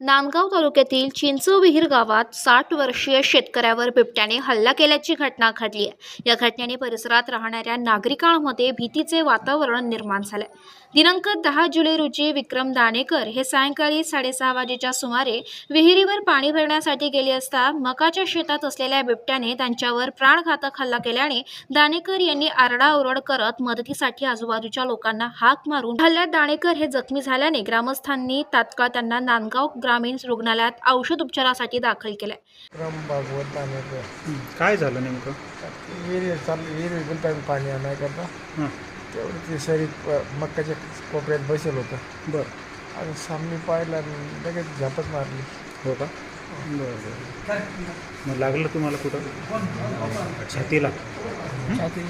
नांदगाव तालुक्यातील चिंचविहीर गावात साठ वर्षीय शेतकऱ्यावर बिबट्याने हल्ला केल्याची घटना घडली आहे. या घटनेने परिसरात राहणाऱ्या नागरिकांमध्ये भीतीचे वातावरण निर्माण झाले दिनांक दहा जुलै रोजी विक्रम दाणेकर हे सायंकाळी साडेसहा वाजेच्या सुमारे विहिरीवर पाणी भरण्यासाठी गेले असता मकाच्या शेतात असलेल्या बिबट्याने त्यांच्यावर प्राणघातक हल्ला केल्याने दाणेकर यांनी आरडाओरड करत मदतीसाठी आजूबाजूच्या लोकांना हाक मारून हल्ल्यात दाणेकर हे जखमी झाल्याने ग्रामस्थांनी तात्काळ त्यांना नांदगाव ग्रामीण रुग्णालयात औषध उपचारासाठी दाखल केले क्रम भागवत दानवेकर हं. काय झालं नेमकं? विहिरी चालली विहिरी गुंतावी पाणी आणाय करता. हां. तेवढं ते शरीर मक्काच्या कोपऱ्यात बसेल होतं. बरं. आणि सामने पाहिला आणि लगेच झपत मारली. हो का? बरं बरं. मग लागलं तुम्हाला कुठं? छातीला. छाती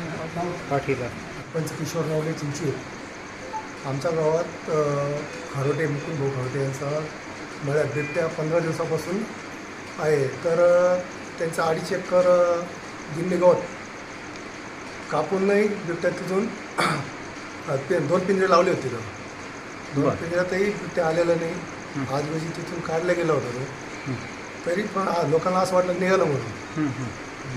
पाठीला. पंचकिशोर रावले चिंची आमच्या गावात खारोटे मुकुंद भाऊ खारोटे यांचा मळ्यात बिबट्या पंधरा दिवसापासून आहे तर त्यांचा अडीच एकर गिन्नी गवत कापून नाही बिबट्या तिथून पे दोन पिंजरे लावले होते तिथं दोन. पिंजऱ्यातही बिबट्या आलेला नाही. आज रोजी तिथून काढला गेला होता तो. तरी पण लोकांना असं वाटलं निघालं म्हणून.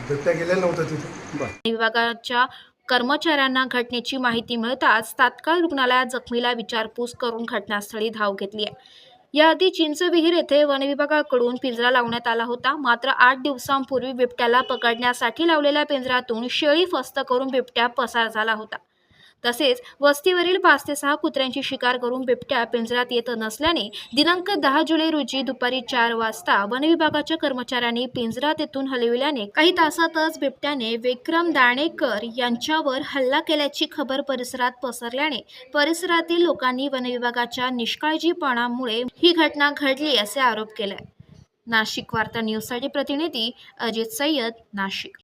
बिबट्या गेलेला नव्हता तिथं बरं विभागाच्या कर्मचाऱ्यांना घटनेची माहिती मिळताच तात्काळ रुग्णालयात जखमीला विचारपूस करून घटनास्थळी धाव घेतली आहे. याआधी चिंचविहीर येथे वनविभागाकडून पिंजरा लावण्यात आला होता. मात्र आठ दिवसांपूर्वी बिबट्याला पकडण्यासाठी लावलेल्या पिंजऱ्यातून शेळी फस्त करून बिबट्या पसार झाला होता. तसेच वस्तीवरील पाच ते सहा कुत्र्यांची शिकार करून बिबट्या पिंजऱ्यात येत नसल्याने दिनांक दहा जुलै रोजी दुपारी चार वाजता वनविभागाच्या कर्मचाऱ्यांनी पिंजरा तेथून हलविल्याने काही तासातच बिबट्याने विक्रम दाणेकर यांच्यावर हल्ला केल्याची खबर परिसरात पसरल्याने परिसरातील लोकांनी वनविभागाच्या निष्काळजीपणामुळे ही घटना घडली असे आरोप केले. नाशिक वार्ता न्यूजसाठी प्रतिनिधी अजित सय्यद नाशिक.